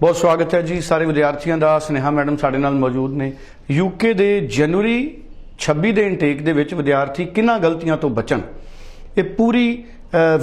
ਬਹੁਤ ਸਵਾਗਤ ਹੈ ਜੀ ਸਾਰੇ ਵਿਦਿਆਰਥੀਆਂ ਦਾ, ਸਨੇਹਾ ਮੈਡਮ ਸਾਡੇ ਨਾਲ ਮੌਜੂਦ ਨੇ। ਯੂਕੇ ਦੇ ਜਨਵਰੀ 26 ਦੇ ਇਨਟੇਕ ਦੇ ਵਿੱਚ ਵਿਦਿਆਰਥੀ ਕਿੰਨਾ ਗਲਤੀਆਂ ਤੋਂ ਬਚਣ? ਇਹ ਪੂਰੀ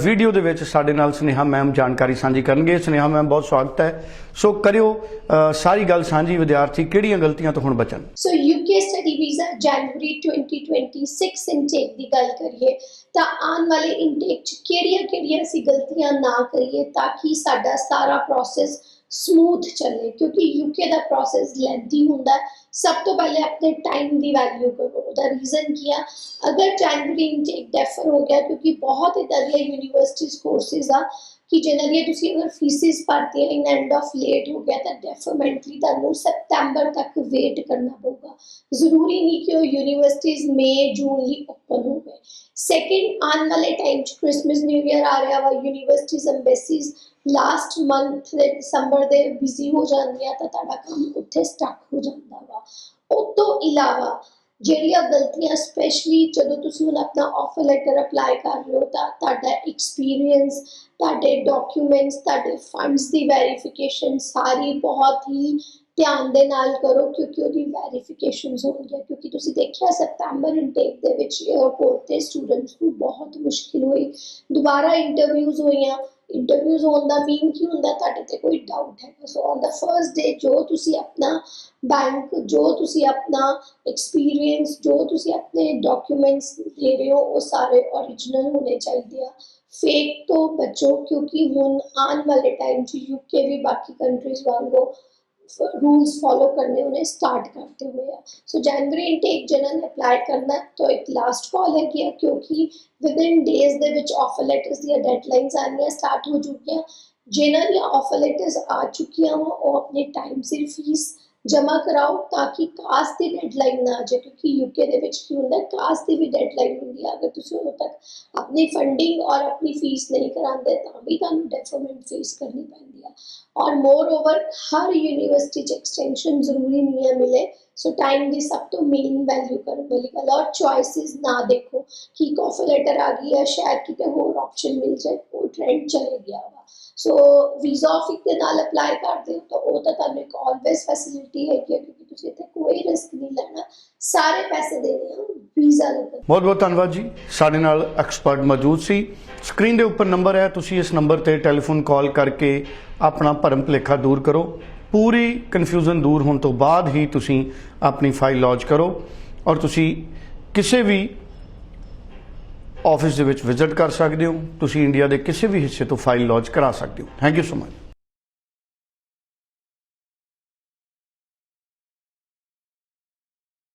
ਵੀਡੀਓ ਦੇ ਵਿੱਚ ਸਾਡੇ ਨਾਲ ਸਨੇਹਾ ਮੈਮ ਜਾਣਕਾਰੀ ਸਾਂਝੀ ਕਰਨਗੇ। ਸਨੇਹਾ ਮੈਮ, ਬਹੁਤ ਸਵਾਗਤ ਹੈ। ਸੋ ਕਰਿਓ ਸਾਰੀ ਗੱਲ ਸਾਂਝੀ, ਵਿਦਿਆਰਥੀ ਕਿਹੜੀਆਂ ਗਲਤੀਆਂ ਤੋਂ ਹੁਣ ਬਚਣ? ਸੋ ਯੂਕੇ ਸਟੱਡੀ ਵੀਜ਼ਾ ਜਨਵਰੀ 2026 ਇਨਟੇਕ ਦੀ ਗੱਲ ਕਰੀਏ, ਤਾਂ ਆਉਣ ਵਾਲੇ ਇਨਟੇਕ ਚ ਕਿਹੜੀਆਂ-ਕਿਹੜੀਆਂ ਅਸੀਂ ਗਲਤੀਆਂ ਨਾ ਕਰੀਏ, ਤਾਂ ਕਿ ਸਾਡਾ ਸਾਰਾ ਪ੍ਰੋਸੈਸ ਸਮੂਥ ਚੱਲੇ, ਕਿਉਂਕਿ ਯੂਕੇ ਦਾ ਪ੍ਰੋਸੈਸ ਲੈਂਥੀ ਹੁੰਦਾ ਸਭ ਤੋਂ ਪਹਿਲੇ ਆਪਣੇ ਟਾਈਮ ਦੀ ਵੈਲਿਊ ਕਰੋ, ਉਹਦਾ ਰੀਜ਼ਨ ਕੀ ਆ? ਅਗਰ ਜਨਵਰੀ ਇਨਟੇਕ ਡੈਫਰ ਹੋ ਗਿਆ, ਕਿਉਂਕਿ ਬਹੁਤ ਇਦਾਂ ਦੀਆਂ ਯੂਨੀਵਰਸਿਟੀਜ਼ ਕੋਰਸਿਸ ਆ ਕਿ ਜਿਹਨਾਂ ਦੀਆਂ ਤੁਸੀਂ ਅਗਰ ਫੀਸਿਸ ਭਰਤੀਆਂ ਇਨ ਐਂਡ ਆਫ ਲੇਟ ਹੋ ਗਿਆ ਤਾਂ ਡੈਫਰਮੈਂਟਲੀ ਤੁਹਾਨੂੰ ਸਤੰਬਰ ਤੱਕ ਵੇਟ ਕਰਨਾ ਪਊਗਾ ਜ਼ਰੂਰੀ ਨਹੀਂ ਕਿ ਉਹ ਯੂਨੀਵਰਸਿਟੀਜ਼ ਮਈ ਜੂਨ ਲਈ ਓਪਨ ਹੋਵੇ ਸੈਕਿੰਡ ਆਉਣ ਵਾਲੇ ਟਾਈਮ ਚ ਕ੍ਰਿਸਮਸ ਨਿਊ ਇਅਰ ਆ ਰਿਹਾ ਵਾ ਯੂਨੀਵਰਸਿਟੀਜ਼ ਐਮਬੈਸੀਜ਼ ਲਾਸਟ ਮੰਥ ਦੇ ਦਸੰਬਰ ਦੇ ਬਿਜ਼ੀ ਹੋ ਜਾਂਦੀਆਂ ਤਾਂ ਤੁਹਾਡਾ ਕੰਮ ਉੱਥੇ ਸਟਕ ਹੋ ਜਾਂਦਾ ਵਾ ਉਹ ਤੋਂ ਇਲਾਵਾ ਜਿਹੜੀਆਂ ਗਲਤੀਆਂ ਸਪੈਸ਼ਲੀ ਜਦੋਂ ਤੁਸੀਂ ਹੁਣ ਆਪਣਾ ਆਫਰ ਲੈਟਰ ਅਪਲਾਈ ਕਰ ਰਹੇ ਹੋ ਤਾਂ ਤੁਹਾਡਾ ਐਕਸਪੀਰੀਅੰਸ ਤੁਹਾਡੇ ਡਾਕੂਮੈਂਟਸ ਤੁਹਾਡੇ ਫੰਡਸ ਦੀ ਵੈਰੀਫਿਕੇਸ਼ਨ ਸਾਰੀ ਬਹੁਤ ਹੀ ਧਿਆਨ ਦੇ ਨਾਲ ਕਰੋ ਕਿਉਂਕਿ ਉਹਦੀ ਵੈਰੀਫਿਕੇਸ਼ਨਸ ਹੋਣਗੀਆਂ। ਕਿਉਂਕਿ ਤੁਸੀਂ ਦੇਖਿਆ ਸਤੰਬਰ ਇਨਟੇਕ ਦੇ ਵਿੱਚ 에어ਪੋਰਟ ਤੇ ਸਟੂਡੈਂਟਸ ਨੂੰ ਬਹੁਤ ਮੁਸ਼ਕਿਲ ਹੋਈ। ਦੁਬਾਰਾ ਇੰਟਰਵਿਊਜ਼ ਹੋਈਆਂ। ਇੰਟਰਵਿਊਜ਼ ਹੋਣ ਦਾ ਮੀਨ ਕੀ ਹੁੰਦਾ ਤੁਹਾਡੇ ਤੇ ਕੋਈ ਡਾਊਟ ਹੈ so on the first day ਜੋ ਤੁਸੀਂ ਆਪਣਾ ਬੈਂਕ ਜੋ ਤੁਸੀਂ ਆਪਣਾ ਐਕਸਪੀਰੀਅੰਸ ਜੋ ਤੁਸੀਂ ਆਪਣੇ ਡਾਕੂਮੈਂਟਸ ਦੇ ਰਹੇ ਹੋ ਉਹ ਸਾਰੇ origignal ਹੋਣੇ ਚਾਹੀਦੇ ਆ ਫੇਕ ਤੋਂ ਬਚੋ ਕਿਉਂਕਿ ਹੁਣ ਆਉਣ ਵਾਲੇ ਟਾਈਮ 'ਚ ਯੂਕੇ ਵੀ ਬਾਕੀ ਕੰਟਰੀਜ਼ ਵਾਂਗੂ रूल्स फॉलो करने उन्हें स्टार्ट करते हुए हैं सो जनवरी इनटेक जिन्होंने ने अप्लाई करना है तो एक लास्ट कॉल है कि क्योंकि विद इन डेज ਦੇ ਵਿੱਚ ਆਫਰ ਲੈਟਰਸ ਦੀਆਂ ਡੈਡਲਾਈਨਸ ਆਉਣੀਆਂ ਸਟਾਰਟ ਹੋ ਚੁੱਕੀਆਂ ਜਿਨ੍ਹਾਂ ਦੀਆਂ ਆਫਰ ਲੈਟਰਸ ਆ ਚੁੱਕੀਆਂ ਵਾ ਉਹ ਆਪਣੇ ਟਾਈਮ ਸਿਰ ਫੀਸ ਜਮ੍ਹਾਂ ਕਰਾਓ ਤਾਂ ਕਿ ਕਾਸ ਦੀ ਡੈਡਲਾਈਨ ਨਾ ਆ ਜਾਏ, ਕਿਉਂਕਿ ਯੂਕੇ ਦੇ ਵਿੱਚ ਕੀ ਹੁੰਦਾ ਕਾਸ ਦੀ ਵੀ ਡੈਡਲਾਈਨ ਹੁੰਦੀ ਹੈ ਅਗਰ ਤੁਸੀਂ ਉਦੋਂ ਤੱਕ ਆਪਣੀ ਫੰਡਿੰਗ ਔਰ ਆਪਣੀ ਫੀਸ ਨਹੀਂ ਕਰਾਉਂਦੇ, ਤਾਂ ਵੀ ਤੁਹਾਨੂੰ ਡੈਫਰਮੈਂਟ ਫੇਸ ਕਰਨੀ ਪੈਂਦੀ ਹੈ ਔਰ ਮੋਰ ਓਵਰ ਹਰ ਯੂਨੀਵਰਸਿਟੀ ਚ ਐਕਸਟੈਂਸ਼ਨ ਜ਼ਰੂਰੀ ਨਹੀਂ ਹੈ ਮਿਲੇ। ਸੋ ਟਾਈਮ ਦੀ ਸਭ ਤੋਂ ਮੇਨ ਵੈਲਿਊ ਕਰਨ ਵਾਲੀ ਗੱਲ ਔਰ ਚੋਇਸਿਸ ਨਾ ਦੇਖੋ, ਕਿ ਇੱਕ ਆਫਰ ਲੈਟਰ ਆ ਗਈ ਹੈ ਸ਼ਾਇਦ ਕਿਤੇ ਹੋਰ ਆਪਸ਼ਨ ਮਿਲ ਜਾਏ, ਉਹ ਟ੍ਰੈਂਡ ਚਲੇ ਗਿਆ ਵਾ। ਸੋ ਵੀਜ਼ਾ ਆਫਿਸ ਦੇ ਨਾਲ ਅਪਲਾਈ ਕਰਦੇ ਹੋ, ਤਾਂ ਉਹ ਤਾਂ ਤੁਹਾਨੂੰ ਇੱਕ ਆਲਵੇਸ ਫੈਸਿਲਿਟੀ ਹੈ ਕਿਉਂਕਿ ਤੁਸੀਂ ਇੱਥੇ ਕੋਈ ਰਿਸਕ ਨਹੀਂ ਲੈਣਾ। ਸਾਰੇ ਪੈਸੇ ਦੇਣੇ ਆ ਵੀਜ਼ਾ ਲੱਗਣ ਬਹੁਤ ਬਹੁਤ ਧੰਨਵਾਦ ਜੀ। ਸਾਡੇ ਨਾਲ ਐਕਸਪਰਟ ਮੌਜੂਦ ਸੀ। ਸਕਰੀਨ ਦੇ ਉੱਪਰ ਨੰਬਰ ਹੈ, ਤੁਸੀਂ ਇਸ ਨੰਬਰ ਤੇ ਟੈਲੀਫੋਨ ਕਾਲ ਕਰਕੇ ਆਪਣਾ ਭਰਮ ਭੁਲੇਖਾ ਦੂਰ ਕਰੋ। ਪੂਰੀ ਕਨਫਿਊਜ਼ਨ ਦੂਰ ਹੋਣ ਤੋਂ ਬਾਅਦ ਹੀ ਤੁਸੀਂ ਆਪਣੀ ਫਾਈਲ ਲੌਂਚ ਕਰੋ ਔਰ ਤੁਸੀਂ ਕਿਸੇ ਵੀ ਆਫਿਸ ਦੇ ਵਿੱਚ ਵਿਜ਼ਿਟ ਕਰ ਸਕਦੇ ਹੋ। ਤੁਸੀਂ ਇੰਡੀਆ ਦੇ ਕਿਸੇ ਵੀ ਹਿੱਸੇ ਤੋਂ ਫਾਈਲ ਲੌਂਚ ਕਰਾ ਸਕਦੇ ਹੋ। Thank you so much